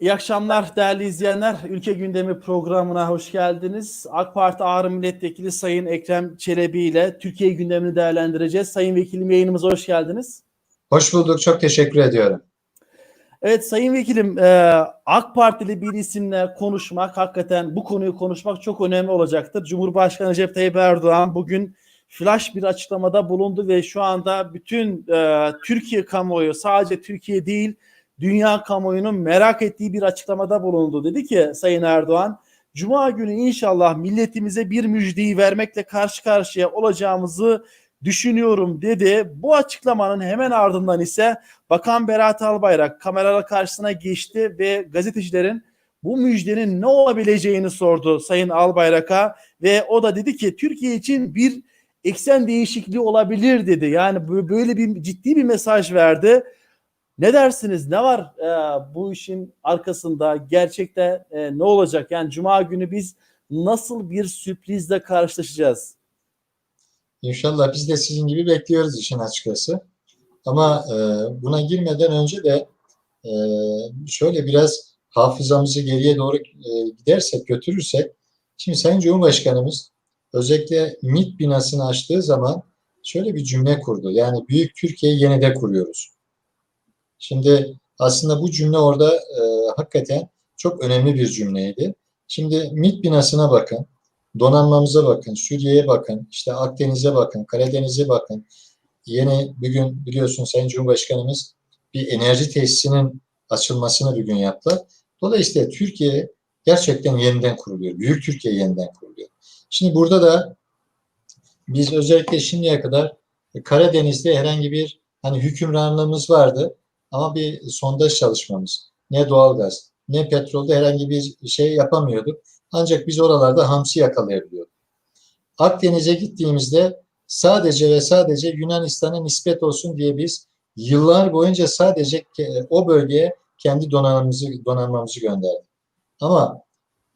İyi akşamlar değerli izleyenler. Ülke Gündemi programına hoş geldiniz. AK Parti Ağrı Milletvekili Sayın Ekrem Çelebi ile Türkiye gündemini değerlendireceğiz. Sayın Vekilim yayınımıza hoş geldiniz. Hoş bulduk. Çok teşekkür ediyorum. Evet Sayın Vekilim e, AK Partili bir isimle konuşmak hakikaten bu konuyu konuşmak çok önemli olacaktır. Cumhurbaşkanı Recep Tayyip Erdoğan bugün flash bir açıklamada bulundu ve şu anda bütün e, Türkiye kamuoyu sadece Türkiye değil dünya kamuoyunun merak ettiği bir açıklamada bulundu. Dedi ki Sayın Erdoğan, Cuma günü inşallah milletimize bir müjdeyi vermekle karşı karşıya olacağımızı düşünüyorum dedi. Bu açıklamanın hemen ardından ise Bakan Berat Albayrak kameralar karşısına geçti ve gazetecilerin bu müjdenin ne olabileceğini sordu Sayın Albayrak'a ve o da dedi ki Türkiye için bir eksen değişikliği olabilir dedi. Yani böyle bir ciddi bir mesaj verdi. Ne dersiniz? Ne var e, bu işin arkasında? Gerçekte e, ne olacak? Yani Cuma günü biz nasıl bir sürprizle karşılaşacağız? İnşallah biz de sizin gibi bekliyoruz işin açıkçası. Ama e, buna girmeden önce de e, şöyle biraz hafızamızı geriye doğru e, gidersek, götürürsek, şimdi Sayın Cumhurbaşkanımız özellikle MİT binasını açtığı zaman şöyle bir cümle kurdu. Yani Büyük Türkiye'yi yenide kuruyoruz. Şimdi aslında bu cümle orada e, hakikaten çok önemli bir cümleydi. Şimdi MİT binasına bakın, donanmamıza bakın, Suriye'ye bakın, işte Akdeniz'e bakın, Karadeniz'e bakın. Yeni bugün biliyorsun Sayın Cumhurbaşkanımız bir enerji tesisinin açılmasını bugün yaptı. Dolayısıyla Türkiye gerçekten yeniden kuruluyor. Büyük Türkiye yeniden kuruluyor. Şimdi burada da biz özellikle şimdiye kadar Karadeniz'de herhangi bir hani hükümranlığımız vardı. Ama bir sondaj çalışmamız, ne doğalgaz, ne petrolde herhangi bir şey yapamıyorduk. Ancak biz oralarda hamsi yakalayabiliyorduk. Akdeniz'e gittiğimizde sadece ve sadece Yunanistan'a nispet olsun diye biz yıllar boyunca sadece o bölgeye kendi donanmamızı, donanmamızı gönderdik. Ama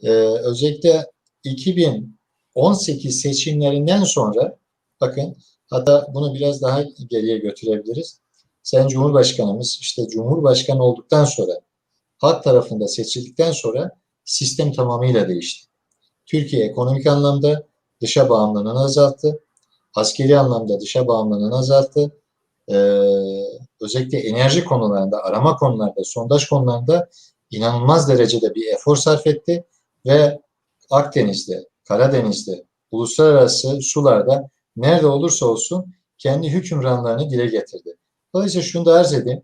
e, özellikle 2018 seçimlerinden sonra bakın hatta bunu biraz daha geriye götürebiliriz. Sayın Cumhurbaşkanımız işte Cumhurbaşkanı olduktan sonra halk tarafında seçildikten sonra sistem tamamıyla değişti. Türkiye ekonomik anlamda dışa bağımlılığını azalttı. Askeri anlamda dışa bağımlılığını azalttı. Ee, özellikle enerji konularında, arama konularında, sondaj konularında inanılmaz derecede bir efor sarf etti ve Akdeniz'de, Karadeniz'de, uluslararası sularda nerede olursa olsun kendi hükümranlarını dile getirdi. Dolayısıyla şunu da arz edeyim.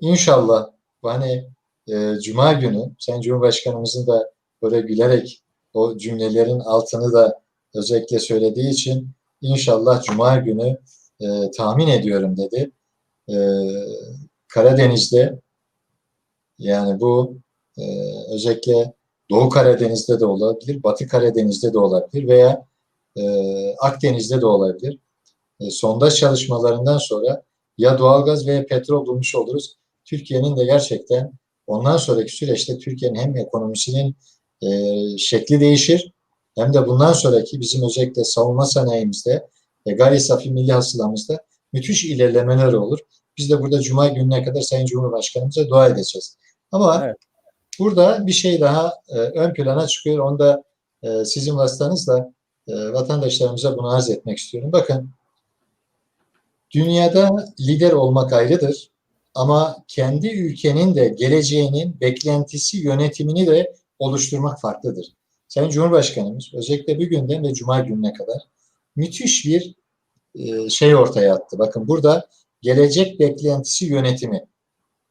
İnşallah hani e, Cuma günü Sayın Cumhurbaşkanımızın da böyle gülerek o cümlelerin altını da özellikle söylediği için inşallah Cuma günü e, tahmin ediyorum dedi. E, Karadeniz'de yani bu e, özellikle Doğu Karadeniz'de de olabilir, Batı Karadeniz'de de olabilir veya e, Akdeniz'de de olabilir. E, sondaj çalışmalarından sonra ya doğalgaz veya petrol bulmuş oluruz. Türkiye'nin de gerçekten ondan sonraki süreçte Türkiye'nin hem ekonomisinin e, şekli değişir hem de bundan sonraki bizim özellikle savunma sanayimizde ve gayri safi milli hasılamızda müthiş ilerlemeler olur. Biz de burada Cuma gününe kadar Sayın Cumhurbaşkanımıza dua edeceğiz. Ama evet. burada bir şey daha e, ön plana çıkıyor. Onu da e, sizin vasıtanızla e, vatandaşlarımıza bunu arz etmek istiyorum. Bakın Dünyada lider olmak ayrıdır ama kendi ülkenin de geleceğinin beklentisi yönetimini de oluşturmak farklıdır. Sayın Cumhurbaşkanımız özellikle bugünden ve Cuma gününe kadar müthiş bir e, şey ortaya attı. Bakın burada gelecek beklentisi yönetimi.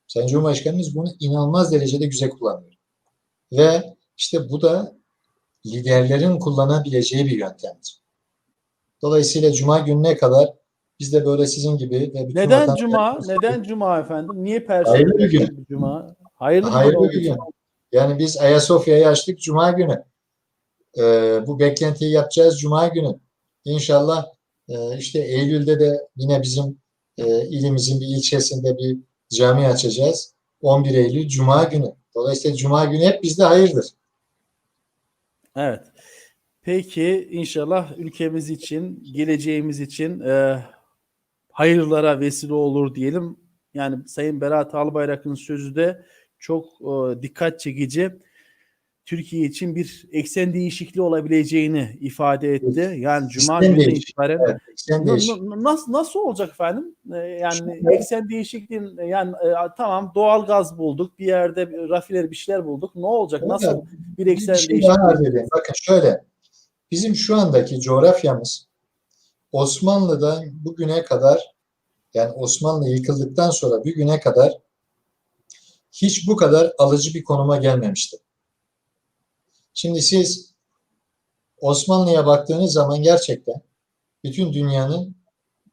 Sayın Cumhurbaşkanımız bunu inanılmaz derecede güzel kullanıyor. Ve işte bu da liderlerin kullanabileceği bir yöntemdir. Dolayısıyla Cuma gününe kadar biz de böyle sizin gibi ve bütün Neden cuma? Neden cuma efendim? Niye perşembe? Hayırlı bir gün. Cuma. Hayırlı, Hayırlı bir gün. Yani biz Ayasofya'yı açtık cuma günü. Ee, bu beklentiyi yapacağız cuma günü. İnşallah e, işte Eylül'de de yine bizim e, ilimizin bir ilçesinde bir cami açacağız. 11 Eylül cuma günü. Dolayısıyla cuma günü hep bizde hayırdır. Evet. Peki inşallah ülkemiz için, geleceğimiz için e, hayırlara vesile olur diyelim. Yani Sayın Berat Albayrak'ın sözü de çok e, dikkat çekici. Türkiye için bir eksen değişikliği olabileceğini ifade etti. Yani Cuma değişikliği, itibaren Evet, nasıl nasıl olacak efendim? Ee, yani Şimdi- eksen değişikliğin yani e, tamam doğal gaz bulduk, bir yerde bir rafineri bir şeyler bulduk. Ne olacak? Nasıl bir Bir eksen şey daha arz değişikliği? Bakın şöyle. Bizim şu andaki coğrafyamız Osmanlı'dan bugüne kadar yani Osmanlı yıkıldıktan sonra bugüne kadar hiç bu kadar alıcı bir konuma gelmemiştir. Şimdi siz Osmanlı'ya baktığınız zaman gerçekten bütün dünyanın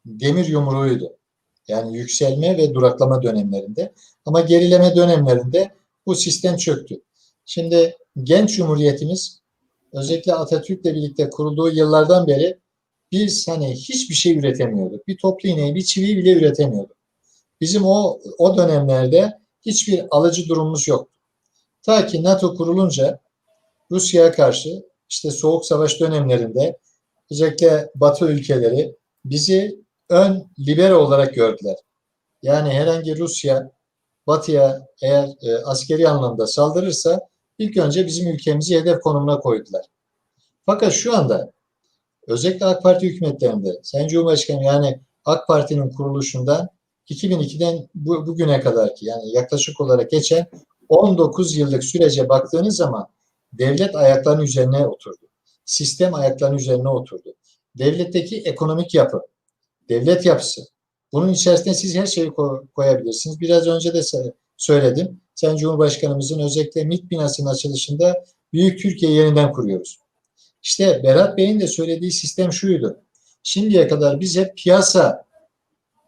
demir yumruğuydu. Yani yükselme ve duraklama dönemlerinde. Ama gerileme dönemlerinde bu sistem çöktü. Şimdi genç cumhuriyetimiz özellikle Atatürk'le birlikte kurulduğu yıllardan beri biz hani hiçbir şey üretemiyorduk. Bir toplu iğneyi, bir çiviyi bile üretemiyorduk. Bizim o o dönemlerde hiçbir alıcı durumumuz yoktu. Ta ki NATO kurulunca Rusya'ya karşı işte Soğuk Savaş dönemlerinde özellikle Batı ülkeleri bizi ön libero olarak gördüler. Yani herhangi Rusya Batı'ya eğer e, askeri anlamda saldırırsa ilk önce bizim ülkemizi hedef konumuna koydular. Fakat şu anda özellikle AK Parti hükümetlerinde Sayın Cumhurbaşkanı yani AK Parti'nin kuruluşundan 2002'den bu, bugüne kadar ki yani yaklaşık olarak geçen 19 yıllık sürece baktığınız zaman devlet ayaklarının üzerine oturdu. Sistem ayaklarının üzerine oturdu. Devletteki ekonomik yapı, devlet yapısı. Bunun içerisine siz her şeyi ko- koyabilirsiniz. Biraz önce de söyledim. Sayın Cumhurbaşkanımızın özellikle MİT binasının açılışında Büyük Türkiye yeniden kuruyoruz. İşte Berat Bey'in de söylediği sistem şuydu. Şimdiye kadar biz hep piyasa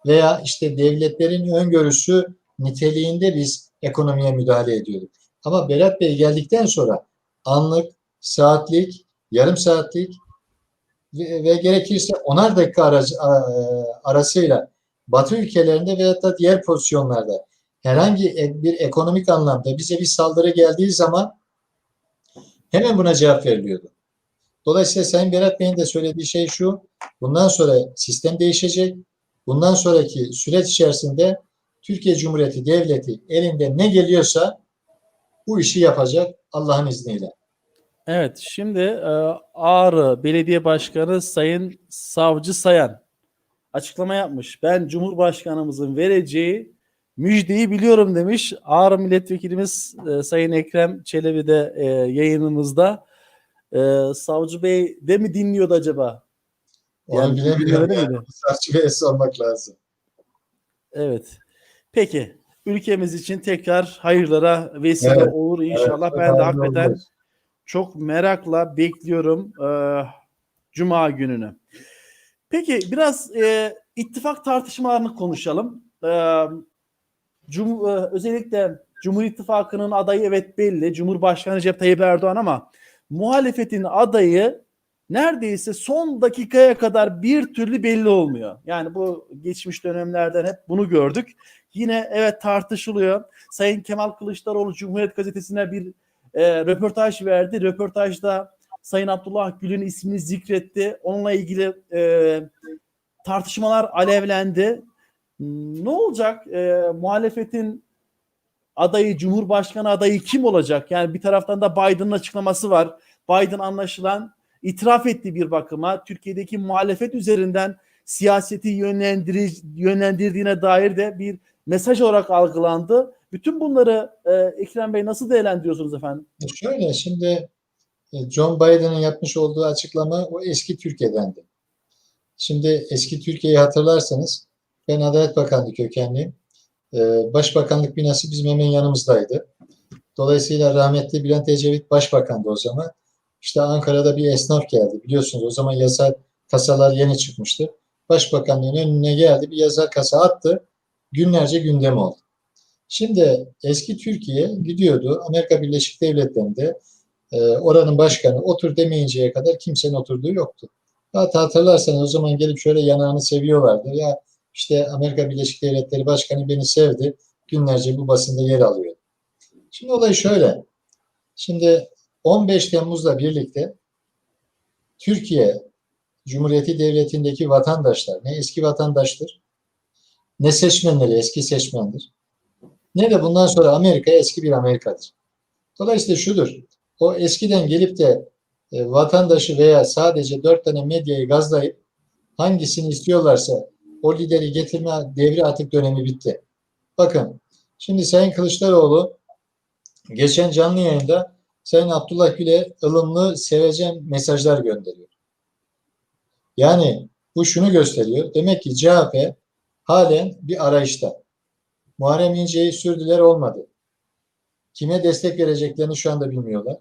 veya işte devletlerin öngörüsü niteliğinde biz ekonomiye müdahale ediyorduk. Ama Berat Bey geldikten sonra anlık, saatlik, yarım saatlik ve, gerekirse onar dakika aracı, a- arasıyla Batı ülkelerinde veyahut da diğer pozisyonlarda herhangi e- bir ekonomik anlamda bize bir saldırı geldiği zaman hemen buna cevap veriliyordu. Dolayısıyla Sayın Berat Bey'in de söylediği şey şu, bundan sonra sistem değişecek. Bundan sonraki süreç içerisinde Türkiye Cumhuriyeti Devleti elinde ne geliyorsa bu işi yapacak Allah'ın izniyle. Evet, şimdi e, Ağrı Belediye Başkanı Sayın Savcı Sayan açıklama yapmış. Ben Cumhurbaşkanımızın vereceği müjdeyi biliyorum demiş. Ağrı Milletvekilimiz e, Sayın Ekrem Çelebi de e, yayınımızda. E, Savcı Bey de mi dinliyordu acaba? Onu Yani bilemiyorum. Yani. miydi? Savcı Bey'e sormak lazım. Evet. Peki. Ülkemiz için tekrar hayırlara vesile Evet, olur inşallah. Evet, ben de hakikaten olsun. çok merakla bekliyorum e, Cuma gününü. Peki biraz e, ittifak tartışmalarını konuşalım. E, Cum, e, özellikle Cumhur İttifakı'nın adayı evet belli. Cumhurbaşkanı Recep Tayyip Erdoğan ama muhalefetin adayı neredeyse son dakikaya kadar bir türlü belli olmuyor. Yani bu geçmiş dönemlerden hep bunu gördük. Yine evet tartışılıyor. Sayın Kemal Kılıçdaroğlu Cumhuriyet Gazetesi'ne bir e, röportaj verdi. Röportajda Sayın Abdullah Gül'ün ismini zikretti. Onunla ilgili e, tartışmalar alevlendi. Hmm, Ne olacak? E, muhalefetin adayı, Cumhurbaşkanı adayı kim olacak? Yani bir taraftan da Biden'ın açıklaması var. Biden anlaşılan itiraf etti bir bakıma. Türkiye'deki muhalefet üzerinden siyaseti yönlendirdiğine dair de bir mesaj olarak algılandı. Bütün bunları e, Ekrem Bey nasıl değerlendiriyorsunuz efendim? Şöyle şimdi e, John Biden'ın yapmış olduğu açıklama o eski Türkiye'dendi. Şimdi eski Türkiye'yi hatırlarsanız ben Adalet Bakanlığı kökenliyim. Ee, Başbakanlık binası bizim hemen yanımızdaydı. Dolayısıyla rahmetli Bülent Ecevit başbakandı o zaman. İşte Ankara'da bir esnaf geldi. Biliyorsunuz o zaman yasal kasalar yeni çıkmıştı. Başbakanlığın önüne geldi bir yasal kasa attı. Günlerce gündem oldu. Şimdi eski Türkiye gidiyordu Amerika Birleşik Devletleri'nde e, oranın başkanı otur demeyinceye kadar kimsenin oturduğu yoktu. Hatta hatırlarsanız o zaman gelip şöyle yanağını seviyorlardı. Ya işte Amerika Birleşik Devletleri Başkanı beni sevdi. Günlerce bu basında yer alıyor. Şimdi olay şöyle. Şimdi 15 Temmuz'la birlikte Türkiye Cumhuriyeti Devleti'ndeki vatandaşlar ne eski vatandaştır ne seçmenleri eski seçmendir. ne de bundan sonra Amerika eski bir Amerika'dır. Dolayısıyla şudur. O eskiden gelip de e, vatandaşı veya sadece dört tane medyayı gazlayıp hangisini istiyorlarsa o lideri getirme devri artık dönemi bitti. Bakın şimdi Sayın Kılıçdaroğlu geçen canlı yayında Sayın Abdullah Gül'e ılımlı, sevecen mesajlar gönderiyor. Yani bu şunu gösteriyor. Demek ki CHP halen bir arayışta. Muharrem İnce'yi sürdüler olmadı. Kime destek vereceklerini şu anda bilmiyorlar.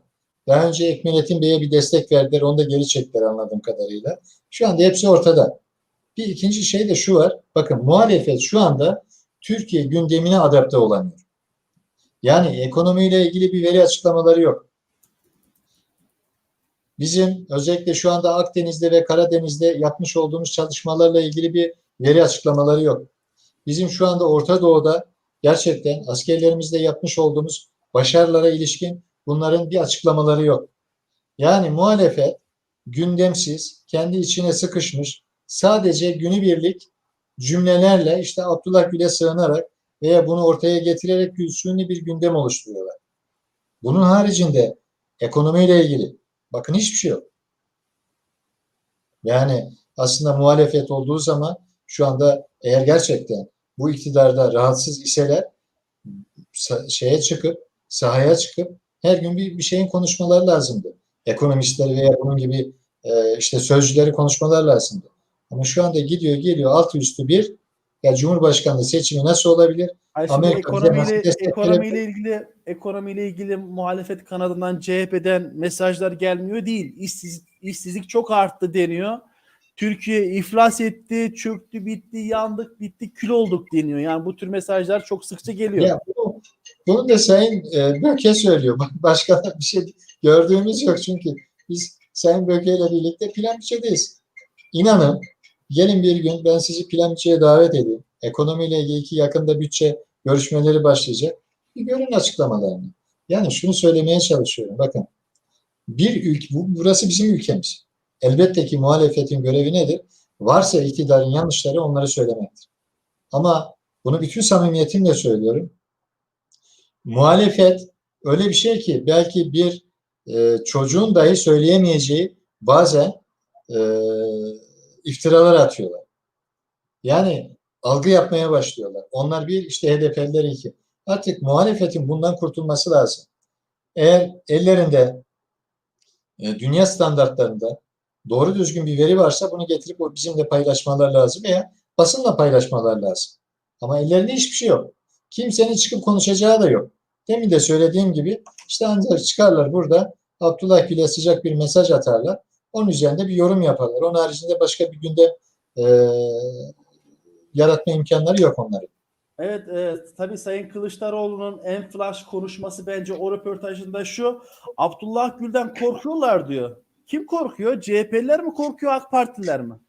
Daha önce Ekmelettin Bey'e bir destek verdiler. Onu da geri çektiler anladığım kadarıyla. Şu anda hepsi ortada. Bir ikinci şey de şu var. Bakın muhalefet şu anda Türkiye gündemine adapte olamıyor. Yani ekonomiyle ilgili bir veri açıklamaları yok. Bizim özellikle şu anda Akdeniz'de ve Karadeniz'de yapmış olduğumuz çalışmalarla ilgili bir veri açıklamaları yok. Bizim şu anda Orta Doğu'da gerçekten askerlerimizle yapmış olduğumuz başarılara ilişkin bunların bir açıklamaları yok. Yani muhalefet gündemsiz, kendi içine sıkışmış, sadece günübirlik cümlelerle işte Abdullah Gül'e sığınarak veya bunu ortaya getirerek suni bir gündem oluşturuyorlar. Bunun haricinde ekonomiyle ilgili bakın hiçbir şey yok. Yani aslında muhalefet olduğu zaman şu anda eğer gerçekten bu iktidarda rahatsız iseler şeye çıkıp sahaya çıkıp her gün bir, bir şeyin konuşmaları lazımdı. Ekonomistleri veya bunun gibi e, işte sözcüleri konuşmalar lazımdı. Ama şu anda gidiyor geliyor altı üstü bir ya Cumhurbaşkanlığı seçimi nasıl olabilir? Amerika bize ekonomiyle, ilgili ekonomiyle ilgili muhalefet kanadından CHP'den mesajlar gelmiyor değil. İşsiz, işsizlik çok arttı deniyor. Türkiye iflas etti, çöktü, bitti, yandık, bitti, kül olduk deniyor. Yani bu tür mesajlar çok sıkça geliyor. Ya bunu, bunu da Sayın e, Böke söylüyor. Başka bir şey gördüğümüz yok çünkü biz Sayın Böke ile birlikte plan bütçedeyiz. İnanın gelin bir gün ben sizi bütçeye davet edeyim. Ekonomiyle ilgili ki yakında bütçe görüşmeleri başlayacak. Bir görün açıklamalarını. Yani şunu söylemeye çalışıyorum. Bakın bir ülke, bu, burası bizim ülkemiz. Elbette ki muhalefetin görevi nedir? Varsa iktidarın yanlışları onları söylemektir. Ama bunu bütün samimiyetimle söylüyorum. Muhalefet öyle bir şey ki belki bir e, çocuğun dahi söyleyemeyeceği bazen e, iftiralar atıyorlar. Yani algı yapmaya başlıyorlar. Onlar bir işte HDP'liler iki. Artık muhalefetin bundan kurtulması lazım. Eğer ellerinde e, dünya standartlarında doğru düzgün bir veri varsa bunu getirip bizimle paylaşmalar lazım veya basınla paylaşmalar lazım. Ama ellerinde hiçbir şey yok. Kimsenin çıkıp konuşacağı da yok. Demin de söylediğim gibi işte ancak çıkarlar burada Abdullah Gül'e sıcak bir mesaj atarlar. Onun üzerinde bir yorum yaparlar. Onun haricinde başka bir günde e, yaratma imkanları yok onların. Evet, evet. Tabii Sayın Kılıçdaroğlu'nun en flash konuşması bence o röportajında şu. Abdullah Gül'den korkuyorlar diyor. Kim korkuyor? CHP'liler mi korkuyor, AK Partililer mi?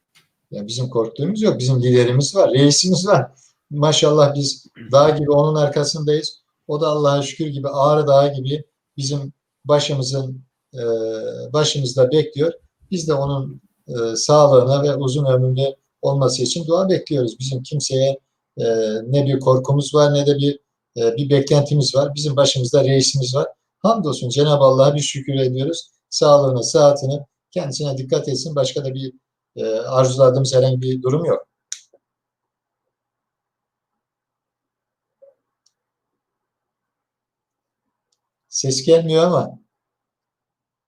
Ya bizim korktuğumuz yok. Bizim liderimiz var, reisimiz var. Maşallah biz dağ gibi onun arkasındayız. O da Allah'a şükür gibi Ağrı Dağı gibi bizim başımızın e, başımızda bekliyor. Biz de onun e, sağlığına ve uzun ömürlü olması için dua bekliyoruz. Bizim kimseye e, ne bir korkumuz var ne de bir e, bir beklentimiz var. Bizim başımızda reisimiz var. Hamdolsun Cenab-ı Allah'a bir şükür ediyoruz. Sağlığına, sıhhatine, kendisine dikkat etsin. Başka da bir e, arzuladığımız herhangi bir durum yok. Ses gelmiyor ama.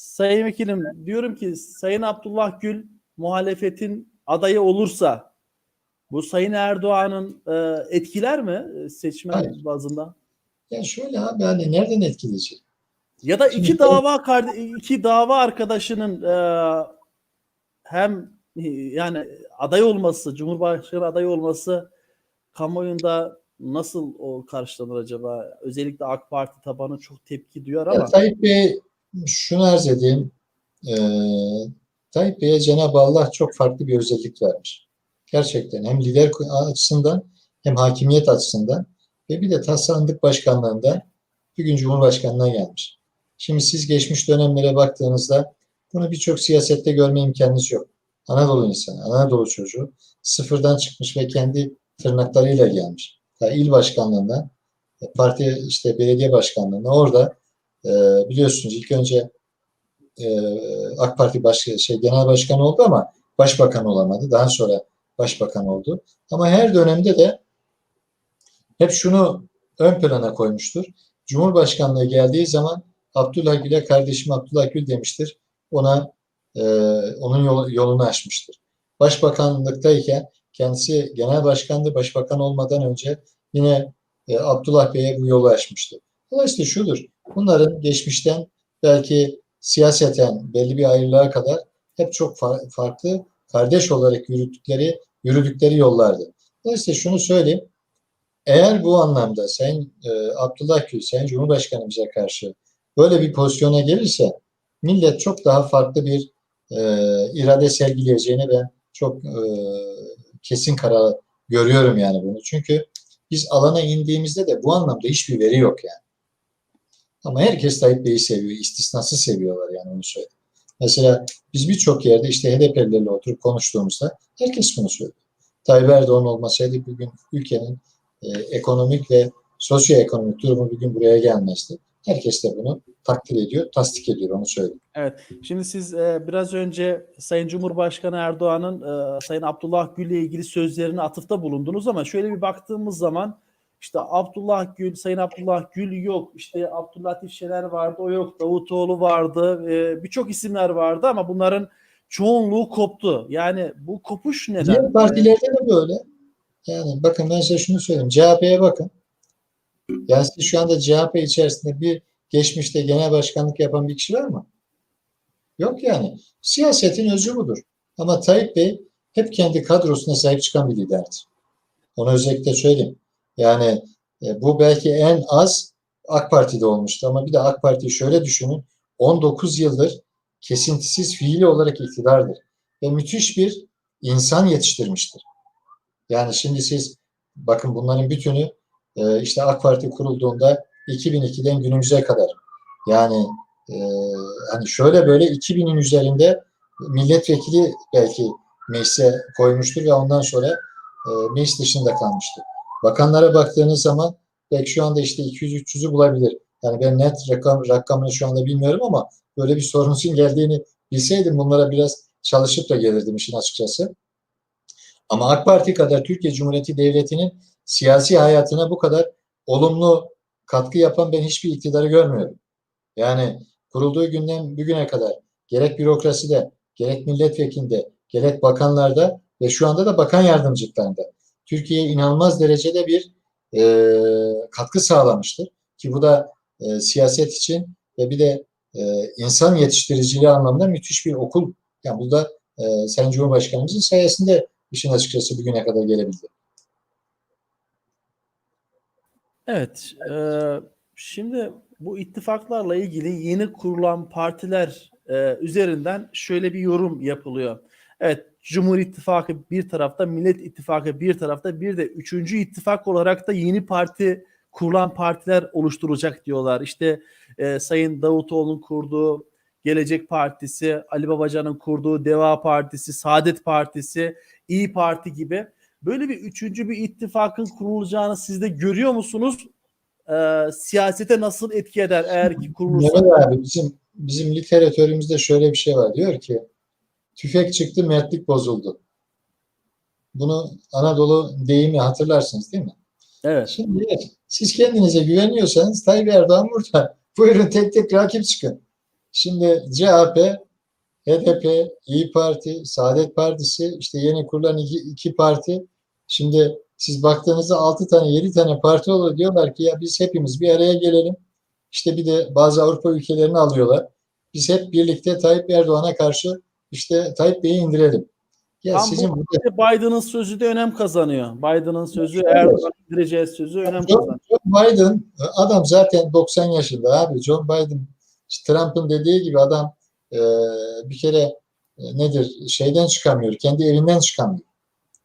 Sayın Vekilim diyorum ki Sayın Abdullah Gül muhalefetin adayı olursa bu Sayın Erdoğan'ın e, etkiler mi e, seçmen Hayır. bazında? Ya şöyle abi hani nereden etkileyecek? Ya da iki Şimdi- dava iki dava arkadaşının e, hem e, yani aday olması, Cumhurbaşkanı adayı olması kamuoyunda nasıl o karşılanır acaba? Özellikle AK Parti tabanı çok tepki duyar Ya ama Tayyip Bey şunu arz edeyim. Ee, Tayyip Bey'e Cenab-ı Allah çok farklı bir özellik vermiş. Gerçekten hem lider açısından hem hakimiyet açısından ve bir de tasarlandık başkanlığında bir gün Cumhurbaşkanlığına gelmiş. Şimdi siz geçmiş dönemlere baktığınızda bunu birçok siyasette görme imkanınız yok. Anadolu insanı, Anadolu çocuğu sıfırdan çıkmış ve kendi tırnaklarıyla gelmiş. Ta il başkanlığından parti işte belediye başkanlığına orada e, biliyorsunuz ilk önce e, AK Parti baş, şey genel başkanı oldu ama başbakan olamadı. Daha sonra başbakan oldu. Ama her dönemde de hep şunu ön plana koymuştur. Cumhurbaşkanlığı geldiği zaman Abdullah Gül'e kardeşim Abdullah Gül demiştir. Ona e, onun yol, yolunu açmıştır. Başbakanlıktayken kendisi genel başkandı. Başbakan olmadan önce yine e, Abdullah Bey'e bu yolu açmıştı. Dolayısıyla şudur. Bunların geçmişten belki siyaseten belli bir ayrılığa kadar hep çok fa- farklı kardeş olarak yürüdükleri yürüdükleri yollardı. Dolayısıyla şunu söyleyeyim. Eğer bu anlamda Sayın e, Abdullah Gül, Sayın Cumhurbaşkanımıza karşı böyle bir pozisyona gelirse millet çok daha farklı bir e, irade sergileyeceğini ben çok e, kesin karar görüyorum yani bunu. Çünkü biz alana indiğimizde de bu anlamda hiçbir veri yok yani. Ama herkes Tayyip Bey'i seviyor. istisnasız seviyorlar yani onu söyleyeyim. Mesela biz birçok yerde işte HDP'lilerle oturup konuştuğumuzda herkes bunu söylüyor. Tayyip Erdoğan olmasaydı bugün ülkenin e, ekonomik ve sosyoekonomik durumu bugün buraya gelmezdi. Herkes de bunu takdir ediyor, tasdik ediyor onu söyleyeyim. Şimdi siz e, biraz önce Sayın Cumhurbaşkanı Erdoğan'ın e, Sayın Abdullah Gül'le ilgili sözlerine atıfta bulundunuz ama şöyle bir baktığımız zaman işte Abdullah Gül, Sayın Abdullah Gül yok. İşte Abdülatif Şener vardı, o yok. Davutoğlu vardı. e, Birçok isimler vardı ama bunların çoğunluğu koptu. Yani bu kopuş neden? Diğer partilerde de böyle. Yani bakın ben size şunu söyleyeyim. CHP'ye bakın. Yani siz şu anda CHP içerisinde bir geçmişte genel başkanlık yapan bir kişi var mı? Yok yani. Siyasetin özü budur. Ama Tayyip Bey hep kendi kadrosuna sahip çıkan bir liderdir. Onu özellikle söyleyeyim. Yani e, bu belki en az AK Parti'de olmuştu ama bir de AK Parti'yi şöyle düşünün. 19 yıldır kesintisiz fiili olarak iktidardır. Ve müthiş bir insan yetiştirmiştir. Yani şimdi siz bakın bunların bütünü e, işte AK Parti kurulduğunda 2002'den günümüze kadar yani e, hani şöyle böyle 2000'in üzerinde milletvekili belki meclise koymuştur ve ondan sonra e, meclis dışında kalmıştır. Bakanlara baktığınız zaman belki şu anda işte 200-300'ü bulabilir. Yani ben net rakam, rakamını şu anda bilmiyorum ama böyle bir sorunun geldiğini bilseydim bunlara biraz çalışıp da gelirdim işin açıkçası. Ama AK Parti kadar Türkiye Cumhuriyeti Devleti'nin siyasi hayatına bu kadar olumlu katkı yapan ben hiçbir iktidarı görmüyorum. Yani kurulduğu günden bugüne kadar gerek bürokraside, gerek milletvekilinde, gerek bakanlarda ve şu anda da bakan yardımcılıklarında Türkiye'ye inanılmaz derecede bir e, katkı sağlamıştır. Ki bu da e, siyaset için ve bir de e, insan yetiştiriciliği anlamda müthiş bir okul. Yani bu da e, Sayın Cumhurbaşkanımızın sayesinde işin açıkçası bugüne kadar gelebildi. Evet. e, şimdi bu ittifaklarla ilgili yeni kurulan partiler e, üzerinden şöyle bir yorum yapılıyor. Evet, Cumhur İttifakı bir tarafta, Millet İttifakı bir tarafta, bir de üçüncü ittifak olarak da yeni parti kurulan partiler oluşturacak diyorlar. İşte e, Sayın Davutoğlu'nun kurduğu Gelecek Partisi, Ali Babacan'ın kurduğu Deva Partisi, Saadet Partisi, İyi Parti gibi böyle bir üçüncü bir ittifakın kurulacağını siz de görüyor musunuz? Ee, siyasete nasıl etki eder eğer ki kurulursa? Mehmet abi bizim bizim literatürümüzde şöyle bir şey var. Diyor ki tüfek çıktı mertlik bozuldu. Bunu Anadolu deyimi hatırlarsınız değil mi? Evet. Şimdi siz kendinize güveniyorsanız Tayyip Erdoğan burada. Buyurun tek tek rakip çıkın. Şimdi CHP, HDP, İyi Parti, Saadet Partisi, işte yeni kurulan iki, iki parti. Şimdi siz baktığınızda 6 tane 7 tane parti oluyor diyorlar ki ya biz hepimiz bir araya gelelim. İşte bir de bazı Avrupa ülkelerini alıyorlar. Biz hep birlikte Tayyip Erdoğan'a karşı işte Tayyip Bey'i indirelim. Ya Tam sizin bu burada Biden'ın sözü de önem kazanıyor. Biden'ın sözü Erdoğan'ın indireceği sözü önem John, kazanıyor. John Biden adam zaten 90 yaşında abi. John Biden işte Trump'ın dediği gibi adam e, bir kere e, nedir şeyden çıkamıyor. Kendi evinden çıkamıyor.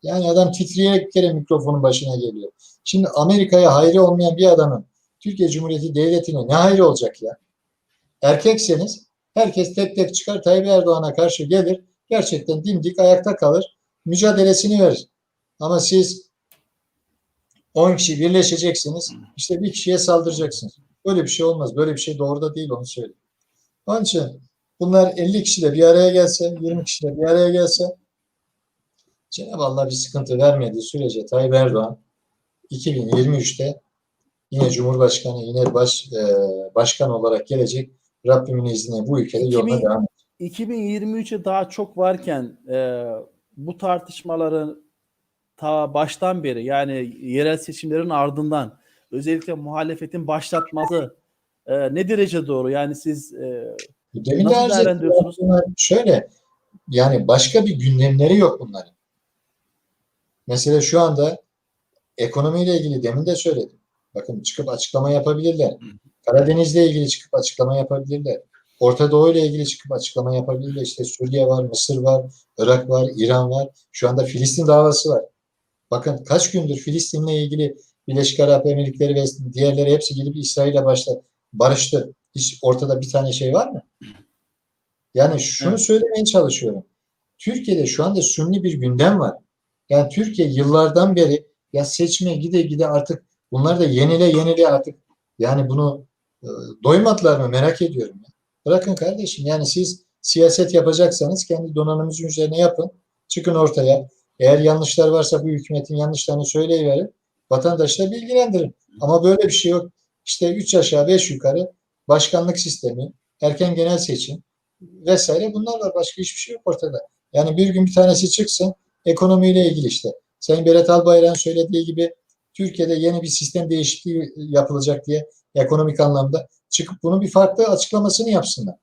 Yani adam titreyerek bir kere mikrofonun başına geliyor. Şimdi Amerika'ya hayrı olmayan bir adamın Türkiye Cumhuriyeti Devleti'ne ne hayrı olacak ya? Erkekseniz herkes tek tek çıkar Tayyip Erdoğan'a karşı gelir. Gerçekten dimdik ayakta kalır. Mücadelesini verir. Ama siz 10 kişi birleşeceksiniz. işte bir kişiye saldıracaksınız. Böyle bir şey olmaz. Böyle bir şey doğru da değil onu söyleyeyim. Onun için bunlar 50 kişi de bir araya gelse, 20 kişi de bir araya gelse Cenab-ı Allah bir sıkıntı vermediği sürece Tayyip Erdoğan 2023'te yine Cumhurbaşkanı, yine baş, e, başkan olarak gelecek. Rabbimin izniyle bu ülkede yoluna 2000 devam 2023'e daha çok varken e, bu tartışmaların ta baştan beri yani yerel seçimlerin ardından özellikle muhalefetin başlatması e, ne derece doğru? Yani siz e, Demin de Nasıl değerlendiriyorsunuz? Şöyle yani başka bir gündemleri yok bunların. Mesela şu anda ekonomiyle ilgili demin de söyledim. Bakın çıkıp açıklama yapabilirler. Karadeniz'le ilgili çıkıp açıklama yapabilirler. Orta Doğu ile ilgili çıkıp açıklama yapabilirler. İşte Suriye var, Mısır var, Irak var, İran var. Şu anda Filistin davası var. Bakın kaç gündür Filistin'le ilgili Birleşik Arap Emirlikleri ve diğerleri hepsi gidip İsrail'le başladı. Barıştı. Hiç ortada bir tane şey var mı? Yani şunu Evet. söylemeye çalışıyorum. Türkiye'de şu anda sünni bir gündem var. Yani Türkiye yıllardan beri ya seçime gide gide artık bunlar da yenile yenile artık yani bunu doymadılar mı merak ediyorum. Ya. Bırakın kardeşim yani siz siyaset yapacaksanız kendi donanımınızın üzerine yapın. Çıkın ortaya. Eğer yanlışlar varsa bu hükümetin yanlışlarını söyleyiverin. Vatandaşları bilgilendirin. Ama böyle bir şey yok. İşte 3 aşağı 5 yukarı başkanlık sistemi, erken genel seçim vesaire bunlar var. Başka hiçbir şey yok ortada. Yani bir gün bir tanesi çıksın ekonomiyle ilgili işte. Sayın Berat Albayrak'ın söylediği gibi Türkiye'de yeni bir sistem değişikliği yapılacak diye ekonomik anlamda çıkıp bunun bir farklı açıklamasını yapsınlar.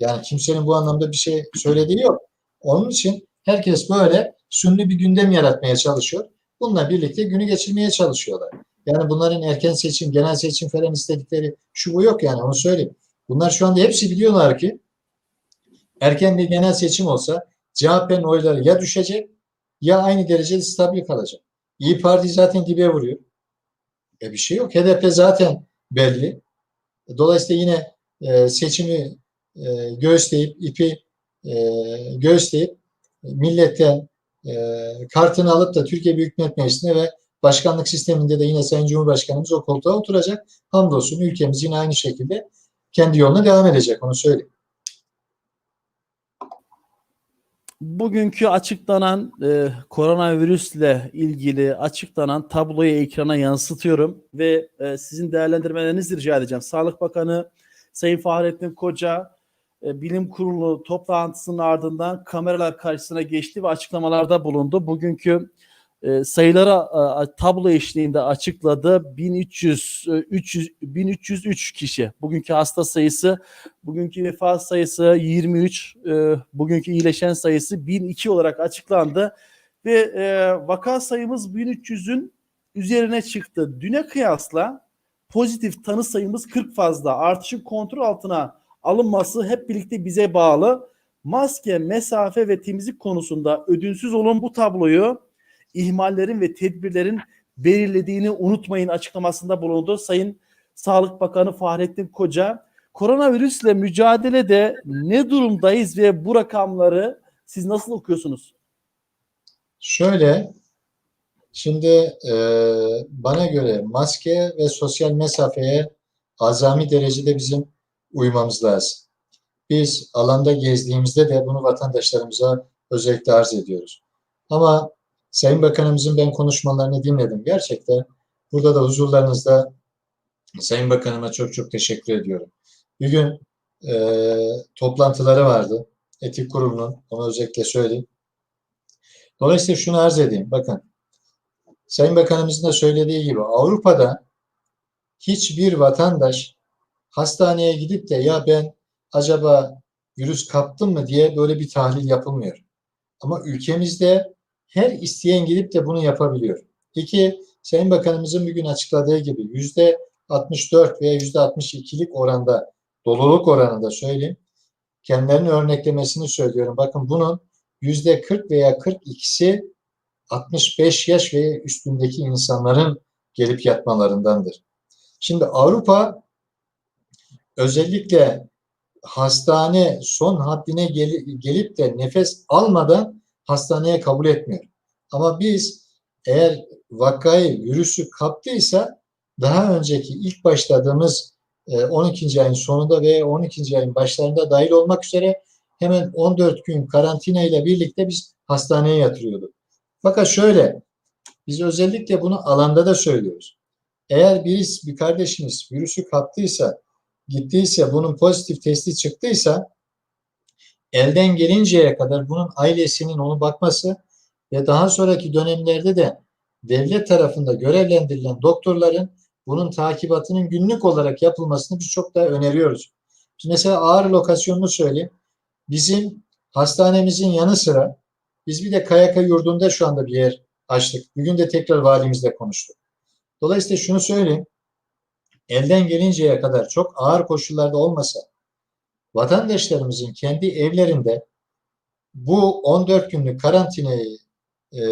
Yani kimsenin bu anlamda bir şey söylediği yok. Onun için herkes böyle sünni bir gündem yaratmaya çalışıyor. Bununla birlikte günü geçirmeye çalışıyorlar. Yani bunların erken seçim, genel seçim falan istedikleri şu bu yok yani onu söyleyeyim. Bunlar şu anda hepsi biliyorlar ki erken bir genel seçim olsa CHP'nin oyları ya düşecek ya aynı derecede stabil kalacak. İyi Parti zaten dibe vuruyor. E bir şey yok. HDP zaten belli. Dolayısıyla yine e, seçimi e, göğüsleyip, ipi e, göğüsleyip milletten e, kartını alıp da Türkiye Büyük Millet Meclisi'ne ve başkanlık sisteminde de yine Sayın Cumhurbaşkanımız o koltuğa oturacak. Hamdolsun ülkemiz yine aynı şekilde kendi yoluna devam edecek. Onu söyleyeyim. Bugünkü açıklanan e, koronavirüsle ilgili açıklanan tabloyu ekrana yansıtıyorum ve e, sizin değerlendirmelerinizi rica edeceğim. Sağlık Bakanı Sayın Fahrettin Koca e, bilim kurulu toplantısının ardından kameralar karşısına geçti ve açıklamalarda bulundu. Bugünkü e, sayılara tablo eşliğinde açıkladı. 1300 e, 300 1303 kişi. Bugünkü hasta sayısı, bugünkü vefat sayısı 23, e, bugünkü iyileşen sayısı 1002 olarak açıklandı ve e, vaka sayımız 1300'ün üzerine çıktı. Düne kıyasla pozitif tanı sayımız 40 fazla. Artışın kontrol altına alınması hep birlikte bize bağlı. Maske, mesafe ve temizlik konusunda ödünsüz olun bu tabloyu ihmallerin ve tedbirlerin belirlediğini unutmayın açıklamasında bulundu Sayın Sağlık Bakanı Fahrettin Koca. Koronavirüsle mücadelede ne durumdayız ve bu rakamları siz nasıl okuyorsunuz? Şöyle, şimdi e, bana göre maske ve sosyal mesafeye azami derecede bizim uymamız lazım. Biz alanda gezdiğimizde de bunu vatandaşlarımıza özellikle arz ediyoruz. Ama Sayın Bakanımızın ben konuşmalarını dinledim. Gerçekten burada da huzurlarınızda Sayın Bakanıma çok çok teşekkür ediyorum. Bir gün e, toplantıları vardı. Etik Kurulu'nun, onu özellikle söyleyeyim. Dolayısıyla şunu arz edeyim. Bakın, Sayın Bakanımızın da söylediği gibi Avrupa'da hiçbir vatandaş hastaneye gidip de ya ben acaba virüs kaptım mı diye böyle bir tahlil yapılmıyor. Ama ülkemizde her isteyen gidip de bunu yapabiliyor. İki, Sayın Bakanımızın bugün açıkladığı gibi yüzde 64 veya yüzde 62'lik oranda doluluk oranında söyleyeyim. Kendilerinin örneklemesini söylüyorum. Bakın bunun yüzde 40 veya 42'si 65 yaş ve üstündeki insanların gelip yatmalarındandır. Şimdi Avrupa özellikle hastane son haddine gelip de nefes almadan hastaneye kabul etmiyor. Ama biz eğer vakayı virüsü kaptıysa daha önceki ilk başladığımız e, 12. ayın sonunda ve 12. ayın başlarında dahil olmak üzere hemen 14 gün karantina ile birlikte biz hastaneye yatırıyorduk. Fakat şöyle biz özellikle bunu alanda da söylüyoruz. Eğer birisi bir kardeşimiz virüsü kaptıysa, gittiyse, bunun pozitif testi çıktıysa elden gelinceye kadar bunun ailesinin onu bakması ve daha sonraki dönemlerde de devlet tarafında görevlendirilen doktorların bunun takibatının günlük olarak yapılmasını biz çok daha öneriyoruz. Mesela ağır lokasyonunu söyleyeyim. Bizim hastanemizin yanı sıra biz bir de KYK yurdunda şu anda bir yer açtık. Bugün de tekrar valimizle konuştuk. Dolayısıyla şunu söyleyeyim. Elden gelinceye kadar çok ağır koşullarda olmasa vatandaşlarımızın kendi evlerinde bu 14 günlük karantinayı e,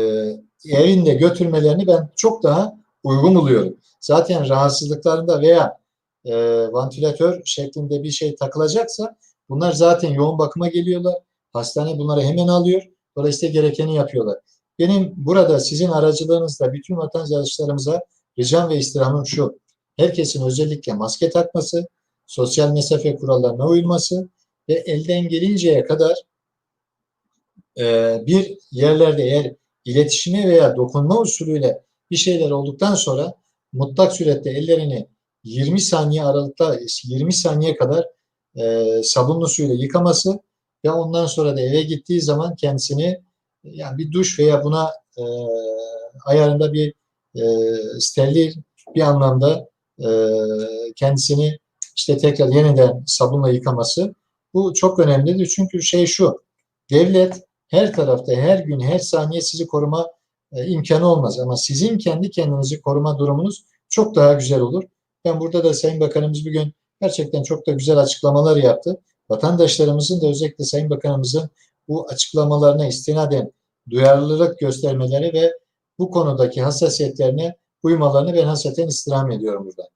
evinde götürmelerini ben çok daha uygun buluyorum. Zaten rahatsızlıklarında veya e, vantilatör şeklinde bir şey takılacaksa bunlar zaten yoğun bakıma geliyorlar. Hastane bunları hemen alıyor. Dolayısıyla gerekeni yapıyorlar. Benim burada sizin aracılığınızla bütün vatandaşlarımıza ricam ve istirhamım şu. Herkesin özellikle maske takması, sosyal mesafe kurallarına uyulması ve elden gelinceye kadar e, bir yerlerde eğer iletişime veya dokunma usulüyle bir şeyler olduktan sonra mutlak surette ellerini 20 saniye aralıkta 20 saniye kadar e, sabunlu suyla yıkaması ve ondan sonra da eve gittiği zaman kendisini yani bir duş veya buna e, ayarında bir e, steril bir anlamda e, kendisini işte tekrar yeniden sabunla yıkaması bu çok önemlidir. Çünkü şey şu devlet her tarafta her gün her saniye sizi koruma e, imkanı olmaz ama sizin kendi kendinizi koruma durumunuz çok daha güzel olur. Ben burada da Sayın Bakanımız bugün gerçekten çok da güzel açıklamalar yaptı. Vatandaşlarımızın da özellikle Sayın Bakanımızın bu açıklamalarına istinaden duyarlılık göstermeleri ve bu konudaki hassasiyetlerine uymalarını ben hasreten istirham ediyorum burada.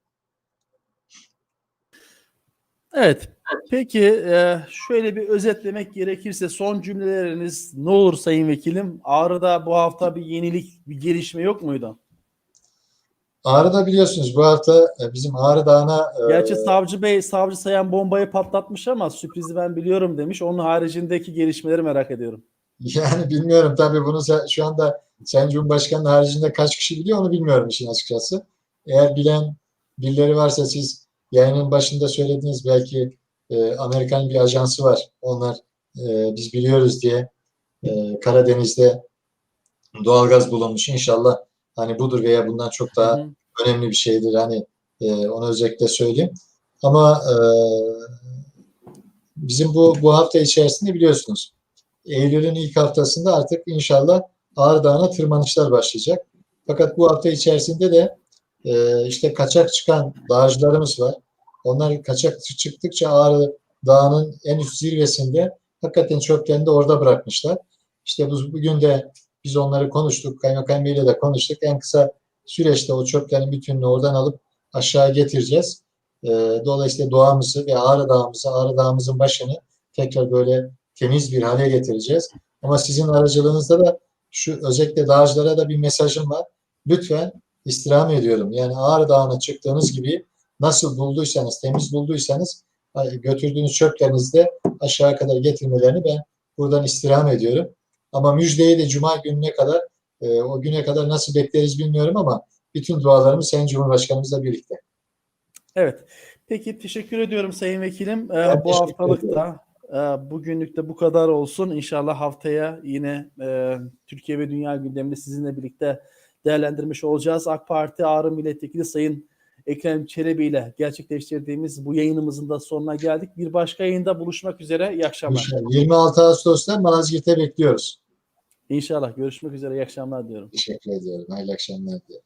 Evet. Peki e, şöyle bir özetlemek gerekirse son cümleleriniz ne olur Sayın Vekilim? Ağrı'da bu hafta bir yenilik, bir gelişme yok muydu? Ağrı'da biliyorsunuz bu hafta e, bizim Ağrı Dağı'na e, Gerçi Savcı Bey, Savcı Sayan bombayı patlatmış ama sürprizi ben biliyorum demiş. Onun haricindeki gelişmeleri merak ediyorum. yani bilmiyorum tabii bunu şu anda Sayın Cumhurbaşkanı'nın haricinde kaç kişi biliyor onu bilmiyorum işin açıkçası. Eğer bilen birileri varsa siz yayının başında söylediğiniz belki e, Amerikan bir ajansı var. Onlar e, biz biliyoruz diye e, Karadeniz'de doğalgaz bulunmuş. İnşallah hani budur veya bundan çok daha Hı hı. önemli bir şeydir. Hani e, onu özellikle söyleyeyim. Ama e, bizim bu bu hafta içerisinde biliyorsunuz Eylül'ün ilk haftasında artık inşallah Ağrı Dağı'na tırmanışlar başlayacak. Fakat bu hafta içerisinde de e, işte kaçak çıkan dağcılarımız var. Onlar kaçak çıktıkça Ağrı Dağı'nın en üst zirvesinde hakikaten çöplerini de orada bırakmışlar. İşte bu, bugün de biz onları konuştuk. Kaymakam Bey'le de konuştuk. En kısa süreçte o çöplerin bütününü oradan alıp aşağı getireceğiz. E, dolayısıyla doğamızı ve Ağrı Dağımızı, Ağrı Dağımızın başını tekrar böyle temiz bir hale getireceğiz. Ama sizin aracılığınızda da şu özellikle dağcılara da bir mesajım var. Lütfen istirham ediyorum. Yani Ağrı Dağı'na çıktığınız gibi nasıl bulduysanız, temiz bulduysanız götürdüğünüz çöplerinizi de aşağı kadar getirmelerini ben buradan istirham ediyorum. Ama müjdeyi de Cuma gününe kadar, e, o güne kadar nasıl bekleriz bilmiyorum ama bütün dualarımız Sayın Cumhurbaşkanımızla birlikte. Evet. Peki teşekkür ediyorum Sayın Vekilim. Ee, Ben bu teşekkür haftalıkta e, bugünlük de bu kadar olsun. İnşallah haftaya yine e, Türkiye ve dünya gündemini sizinle birlikte değerlendirmiş olacağız. AK Parti Ağrı Milletvekili Sayın Ekrem Çelebi ile gerçekleştirdiğimiz bu yayınımızın da sonuna geldik. Bir başka yayında buluşmak üzere. İyi akşamlar. İnşallah. 26 Ağustos'ta Malazgirt'e bekliyoruz. İnşallah görüşmek üzere. İyi akşamlar diyorum. Teşekkür ediyorum. Hayırlı akşamlar dilerim.